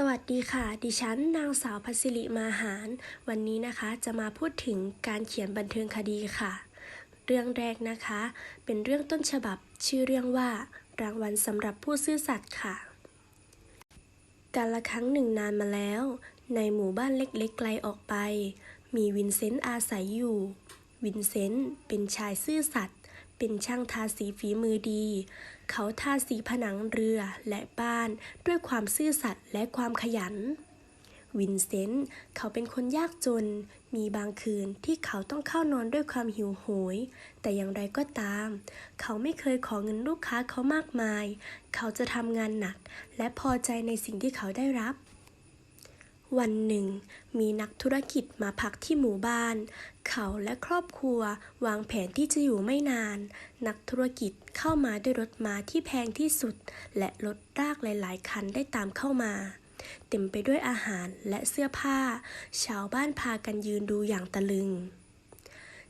สวัสดีค่ะ ดิฉันนางสาวพัสิริมาหาร วันนี้นะคะจะมาพูดถึงการเขียนบันเทิงคดีค่ะ เรื่องแรกนะคะ เป็นเรื่องต้นฉบับชื่อเรื่องว่า รางวัลสำหรับผู้ซื่อสัตย์ค่ะ การละครั้งหนึ่งนานมาแล้ว ในหมู่บ้านเล็กๆไกลออกไป มีวินเซนต์อาศัยอยู่ วินเซนต์เป็นชายซื่อสัตย์ เป็นช่างทาสีฝีมือดี เขาทาสีผนังเรือและบ้านด้วยความซื่อสัตย์และความขยัน วินเซนต์เขาเป็นคนยากจน มีบางคืนที่เขาต้องเข้านอนด้วยความหิวโหย แต่อย่างไรก็ตาม เขาไม่เคยขอเงินลูกค้าเขามากมาย เขาจะทำงานหนัก และพอใจในสิ่งที่เขาได้รับ วันหนึ่ง มีนักธุรกิจมาพักที่หมู่บ้าน เขาและครอบครัววางแผนที่จะอยู่ไม่นาน นักธุรกิจเข้ามาด้วยรถม้าที่แพงที่สุด และรถรากหลาย ๆ คันได้ตามเข้ามา เต็มไปด้วยอาหารและเสื้อผ้า ชาวบ้านพากันยืนดูอย่างตะลึง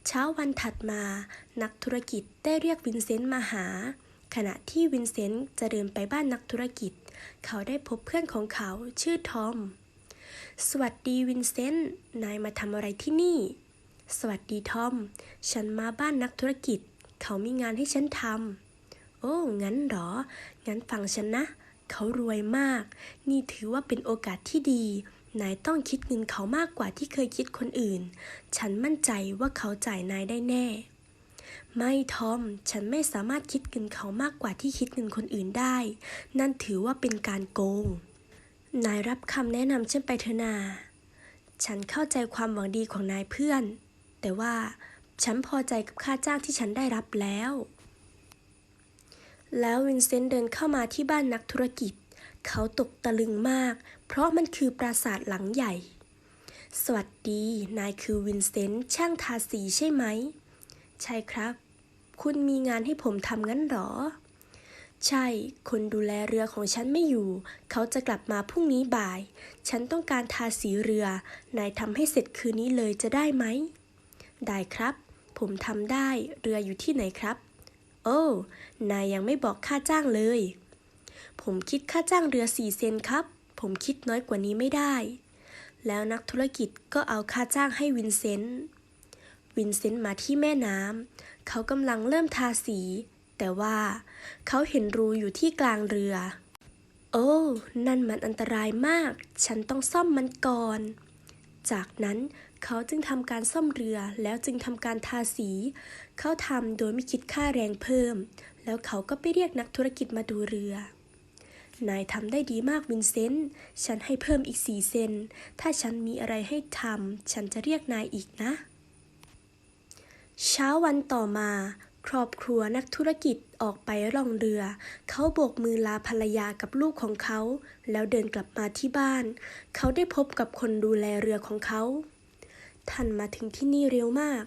เช้าวันถัดมา นักธุรกิจได้เรียกวินเซนต์มาหา ขณะที่วินเซนต์จะเดินไปบ้านนักธุรกิจ เขาได้พบเพื่อนของเขาชื่อทอม สวัสดีวินเซนต์ นายมาทำอะไรที่นี่ สวัสดีทอม ฉันมาบ้านนักธุรกิจ เขามีงานให้ฉันทำ โอ้ งั้นเหรอ งั้นฟังฉันนะ เขารวยมาก นี่ถือว่าเป็นโอกาสที่ดี นายต้องคิดเงินเขามากกว่าที่เคยคิดคนอื่น ฉันมั่นใจว่าเขาจ่ายนายได้แน่ ไม่ทอม ฉันไม่สามารถคิดเงินเขามากกว่าที่คิดเงินคนอื่นได้ นั่นถือว่าเป็นการโกง นายรับคำแนะนำฉันไปเถอะนา ฉันเข้าใจความหวังดีของนายเพื่อน แต่ว่าฉันพอใจกับค่าจ้างที่ฉันได้รับแล้ว แล้ววินเซนต์เดินเข้ามาที่บ้านนักธุรกิจ เขาตกตะลึงมาก เพราะมันคือปราสาทหลังใหญ่ สวัสดี นายคือวินเซนต์ช่างทาสีใช่ไหม ใช่ครับ คุณมีงานให้ผมทำงั้นหรอ ใช่ คนดูแลเรือของฉันไม่อยู่ เขาจะกลับมาพรุ่งนี้บ่าย ฉันต้องการทาสีเรือ นายทำให้เสร็จคืนนี้เลยจะได้ไหม ได้ครับ ผมทำได้ เรืออยู่ที่ไหนครับ โอ้ นายยังไม่บอกค่าจ้างเลย ผมคิดค่าจ้างเรือสี่เซนครับ ผมคิดน้อยกว่านี้ไม่ได้ แล้วนักธุรกิจก็เอาค่าจ้างให้วินเซนต์ วินเซนต์มาที่แม่น้ำ เขากำลังเริ่มทาสี แต่ว่าเขาเห็นรูอยู่ที่กลางเรือ โอ้ นั่นมันอันตรายมาก ฉันต้องซ่อมมันก่อน จากนั้นเขาจึงทำการซ่อมเรือแล้วจึงทำการทาสี เขาทำโดยไม่คิดค่าแรงเพิ่ม แล้วเขาก็ไปเรียกนักธุรกิจมาดูเรือ นายทำได้ดีมากวินเซนต์ ฉันให้เพิ่มอีกสี่เซน ถ้าฉันมีอะไรให้ทำฉันจะเรียกนายอีกนะ เช้าวันต่อมา ครอบครัวนักธุรกิจออกไปล่องเรือ เขาโบกมือลาภรรยากับลูกของเขา แล้วเดินกลับมาที่บ้าน เขาได้พบกับคนดูแลเรือของเขา ท่านมาถึงที่นี่เร็วมาก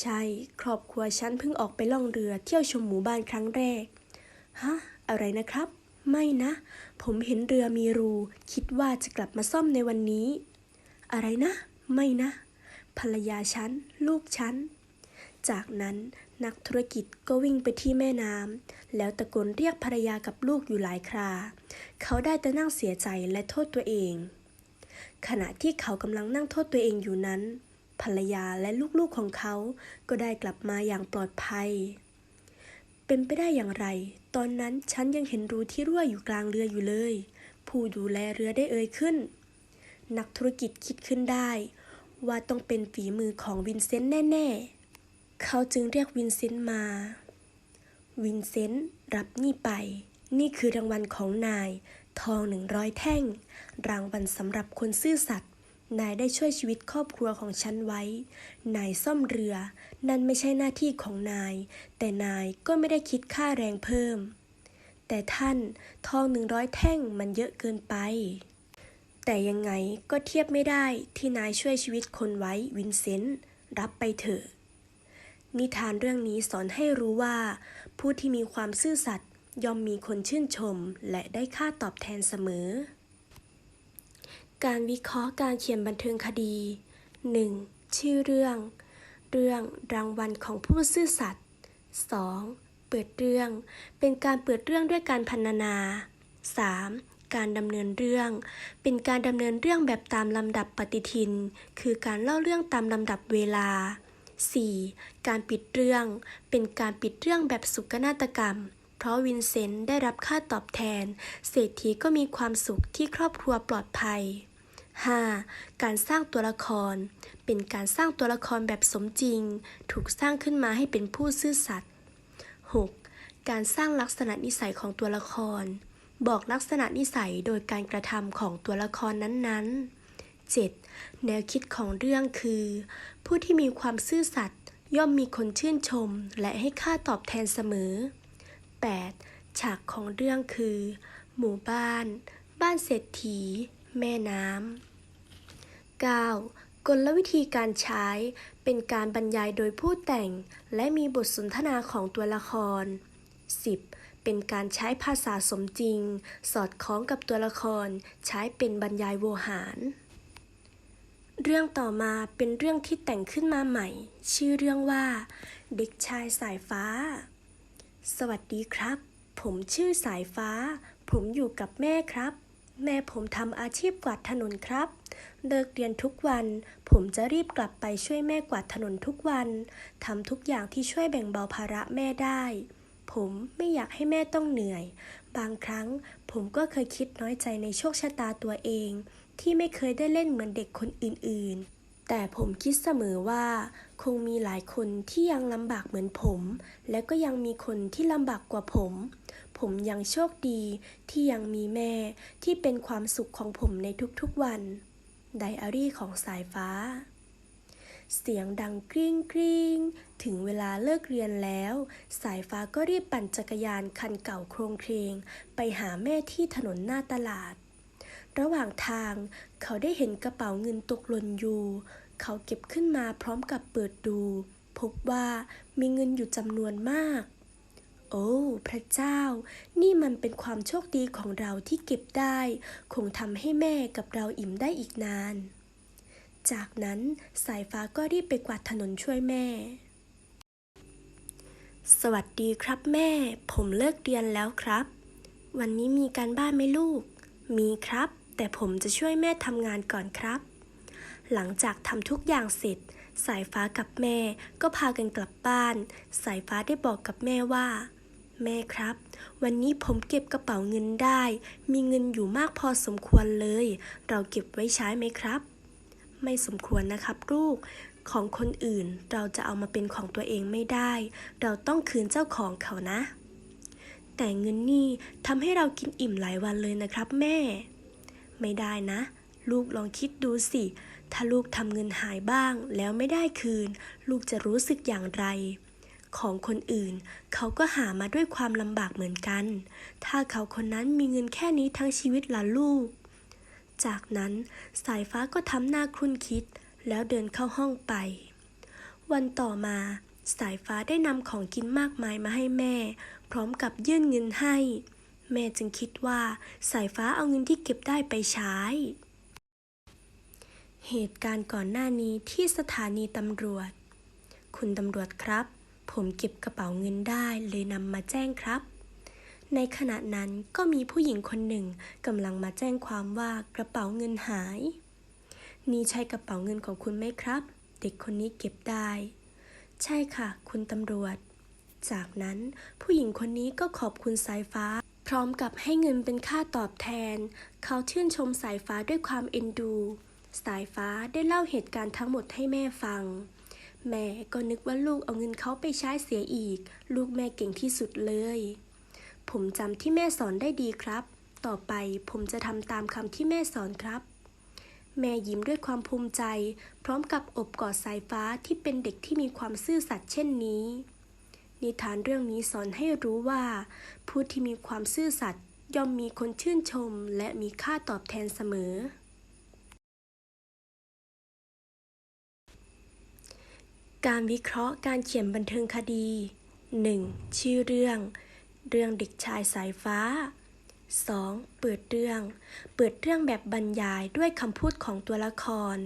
ใช่ ครอบครัวฉันเพิ่งออกไปล่องเรือเที่ยวชมหมู่บ้านครั้งแรก ฮะ อะไรนะครับ ไม่นะ ผมเห็นเรือมีรู คิดว่าจะกลับมาซ่อมในวันนี้ อะไรนะ ไม่นะ ภรรยาฉัน ลูกฉันจากนั้น นักธุรกิจก็วิ่งไปที่แม่น้ำแล้วตะโกนเรียกภรรยากับลูกอยู่หลายครา เขาได้แต่นั่งเสียใจและโทษตัวเอง ขณะที่เขากำลังนั่งโทษตัวเองอยู่นั้น ภรรยาและลูกๆของเขาก็ได้กลับมาอย่างปลอดภัย เป็นไปได้อย่างไร ตอนนั้นฉันยังเห็นรูที่รั่วอยู่กลางเรืออยู่เลย ผู้ดูแลเรือได้เอ่ยขึ้น นักธุรกิจคิดขึ้นได้ ว่าต้องเป็นฝีมือของวินเซนต์แน่ ๆ เขาจึงเรียกวินเซนต์มา วินเซนต์รับนี่ไป นี่คือรางวัลของนาย ทองหนึ่งร้อยแท่ง รางวัลสำหรับคนซื่อสัตย์นายได้ช่วยชีวิตครอบครัวของฉันไว้ นายซ่อมเรือ นั่นไม่ใช่หน้าที่ของนาย แต่นายก็ไม่ได้คิดค่าแรงเพิ่ม แต่ท่านทองหนึ่งร้อยแท่งมันเยอะเกินไป แต่ยังไงก็เทียบไม่ได้ที่นายช่วยชีวิตคนไว้วินเซนต์รับไปเถอะ นิทานเรื่องนี้สอนให้รู้ว่า ผู้ที่มีความซื่อสัตย์ย่อมมีคนชื่นชม และได้ค่าตอบแทนเสมอ การวิเคราะห์การเขียนบันเทิงคดี 1. ชื่อเรื่อง เรื่องรางวัลของผู้ซื่อสัตย์ 2. เปิดเรื่อง เป็นการเปิดเรื่องด้วยการพรรณนา 3. การดำเนินเรื่อง เป็นการดำเนินเรื่องแบบตามลำดับปฏิทิน คือการเล่าเรื่องตามลำดับเวลา 4. การปิดเรื่อง เป็นการปิดเรื่องแบบสุกนาฏกรรม เพราะวินเซนต์ได้รับค่าตอบแทน เศรษฐีก็มีความสุขที่ครอบครัวปลอดภัย 5. การสร้างตัวละคร เป็นการสร้างตัวละครแบบสมจริง ถูกสร้างขึ้นมาให้เป็นผู้ซื่อสัตย์ 6. การสร้างลักษณะนิสัยของตัวละคร บอกลักษณะนิสัยโดยการกระทำของตัวละครนั้นๆ 7. แนวคิดของเรื่องคือ ผู้ที่มีความซื่อสัตย์ย่อมมีคนชื่นชมและให้ค่าตอบแทนเสมอ 8. ฉากของเรื่องคือ หมู่บ้าน บ้านเศรษฐี แม่น้ำ 9. กลวิธีการใช้เป็นการบรรยายโดยผู้แต่ง และมีบทสนทนาของตัวละคร 10. เป็นการใช้ภาษาสมจริง สอดคล้องกับตัวละคร ใช้เป็นบรรยายโวหาร เรื่องต่อมาเป็นเรื่องที่แต่งขึ้นมาใหม่ ชื่อเรื่องว่า เด็กชายสายฟ้า สวัสดีครับ ผมชื่อสายฟ้า ผมอยู่กับแม่ครับ แม่ผมทำอาชีพกวาดถนนครับเลิกเรียนทุกวัน ผมจะรีบกลับไปช่วยแม่กวาดถนนทุกวันทำทุกอย่างที่ช่วยแบ่งเบาภาระแม่ได้ ผมไม่อยากให้แม่ต้องเหนื่อย บางครั้งผมก็เคยคิดน้อยใจในโชคชะตาตัวเอง ที่ไม่เคยได้เล่นเหมือนเด็กคนอื่นๆ แต่ผมคิดเสมอว่า คงมีหลายคนที่ยังลำบากเหมือนผม และก็ยังมีคนที่ลำบากกว่าผม ผมยังโชคดีที่ยังมีแม่ที่เป็นความสุขของผมในทุกๆวัน ไดอารี่ของสายฟ้าเสียงดังกริ้งกริ้งถึงเวลาเลิกเรียนแล้ว สายฟ้าก็รีบปั่นจักรยานคันเก่าโครงเครง ไปหาแม่ที่ถนนหน้าตลาด ระหว่างทางเขาได้เห็นกระเป๋าเงินตกหล่นอยู่ เขาเก็บขึ้นมาพร้อมกับเปิดดู พบว่ามีเงินอยู่จำนวนมาก โอ้ พระเจ้า นี่มันเป็นความโชคดีของเราที่เก็บได้ คงทำให้แม่กับเราอิ่มได้อีกนาน จากนั้นสายฟ้าก็รีบไปกวาดถนนช่วยแม่สวัสดีครับแม่ ผมเลิกเรียนแล้วครับ วันนี้มีการบ้านไหมลูก มีครับ แต่ผมจะช่วยแม่ทำงานก่อนครับ หลังจากทำทุกอย่างเสร็จ สายฟ้ากับแม่ก็พากันกลับบ้าน สายฟ้าได้บอกกับแม่ว่า แม่ครับ วันนี้ผมเก็บกระเป๋าเงินได้ มีเงินอยู่มากพอสมควรเลย เราเก็บไว้ใช้ไหมครับ ไม่สมควรนะครับลูกของคนอื่นเราจะเอามาเป็นของตัวเองไม่ได้ เราต้องคืนเจ้าของเขานะ แต่เงินนี่ทำให้เรากินอิ่มหลายวันเลยนะครับแม่ ไม่ได้นะ ลูกลองคิดดูสิ ถ้าลูกทำเงินหายบ้าง แล้วไม่ได้คืน ลูกจะรู้สึกอย่างไร ของคนอื่น เขาก็หามาด้วยความลำบากเหมือนกัน ถ้าเขาคนนั้นมีเงินแค่นี้ทั้งชีวิตละลูก จากนั้นสายฟ้าก็ทำหน้าครุ่นคิด แล้วเดินเข้าห้องไป วันต่อมาสายฟ้าได้นำของกินมากมายมาให้แม่ พร้อมกับยื่นเงินให้ แม่จึงคิดว่าสายฟ้าเอาเงินที่เก็บได้ไปใช้ เหตุการณ์ก่อนหน้านี้ที่สถานีตำรวจ คุณตำรวจครับ ผมเก็บกระเป๋าเงินได้เลยนำมาแจ้งครับ ในขณะนั้นก็มีผู้หญิงคนหนึ่งกำลังมาแจ้งความว่ากระเป๋าเงินหาย นี่ใช่กระเป๋าเงินของคุณไหมครับ เด็กคนนี้เก็บได้ ใช่ค่ะ คุณตำรวจ จากนั้นผู้หญิงคนนี้ก็ขอบคุณสายฟ้า พร้อมกับให้เงินเป็นค่าตอบแทน เขาชื่นชมสายฟ้าด้วยความเอ็นดู สายฟ้าได้เล่าเหตุการณ์ทั้งหมดให้แม่ฟัง แม่ก็นึกว่าลูกเอาเงินเขาไปใช้เสียอีก ลูกแม่เก่งที่สุดเลย ผมจำที่แม่สอนได้ดีครับ ต่อไปผมจะทำตามคำที่แม่สอนครับ แม่ยิ้มด้วยความภูมิใจ พร้อมกับอบกอดสายฟ้าที่เป็นเด็กที่มีความซื่อสัตย์เช่นนี้ นิทานเรื่องนี้สอนให้รู้ว่า ผู้ที่มีความซื่อสัตย์ย่อมมีคนชื่นชมและมีค่าตอบแทนเสมอ การวิเคราะห์การเขียนบันเทิงคดี 1. ชื่อเรื่อง เรื่องเด็กชายสายฟ้า 2. เปิดเรื่อง เปิดเรื่องแบบบรรยายด้วยคำพูดของตัวละคร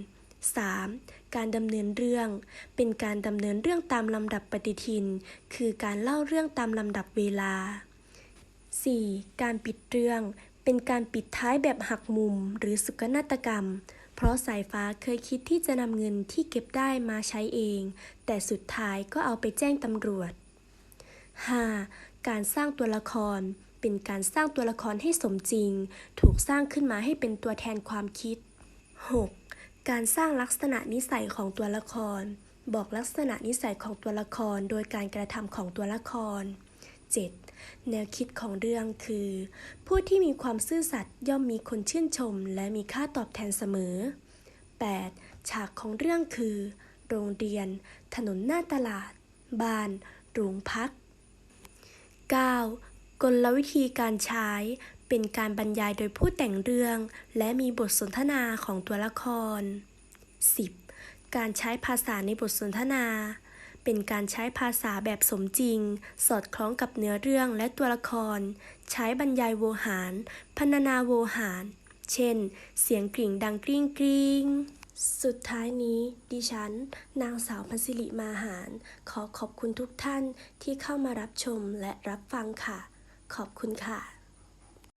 3. การดำเนินเรื่อง เป็นการดำเนินเรื่องตามลำดับปฏิทิน คือการเล่าเรื่องตามลำดับเวลา 4. การปิดเรื่อง เป็นการปิดท้ายแบบหักมุมหรือสุกนาฏกรรม เพราะสายฟ้าเคยคิดที่จะนำเงินที่เก็บได้มาใช้เอง แต่สุดท้ายก็เอาไปแจ้งตำรวจ 5. การสร้างตัวละคร เป็นการสร้างตัวละครให้สมจริง ถูกสร้างขึ้นมาให้เป็นตัวแทนความคิด 6. การสร้างลักษณะนิสัยของตัวละคร บอกลักษณะนิสัยของตัวละครโดยการกระทำของตัวละคร 7. แนวคิดของเรื่องคือ ผู้ที่มีความซื่อสัตย์ย่อมมีคนชื่นชม และมีค่าตอบแทนเสมอ 8. ฉากของเรื่องคือ โรงเรียน ถนนหน้าตลาด บ้านโรงพัก 9. กลวิธีการใช้ เป็นการบรรยายโดยผู้แต่งเรื่อง และมีบทสนทนาของตัวละคร 10. การใช้ภาษาในบทสนทนา เป็นการใช้ภาษาแบบสมจริง สอดคล้องกับเนื้อเรื่องและตัวละคร ใช้บรรยายโวหาร พรรณนาโวหาร เช่น เสียงกริ่งดังกริ้งกริ้งสุดท้ายนี้ ดิฉัน นางสาวพันศิริมาหาร ขอขอบคุณทุกท่านที่เข้ามารับชมและรับฟังค่ะ ขอบคุณค่ะ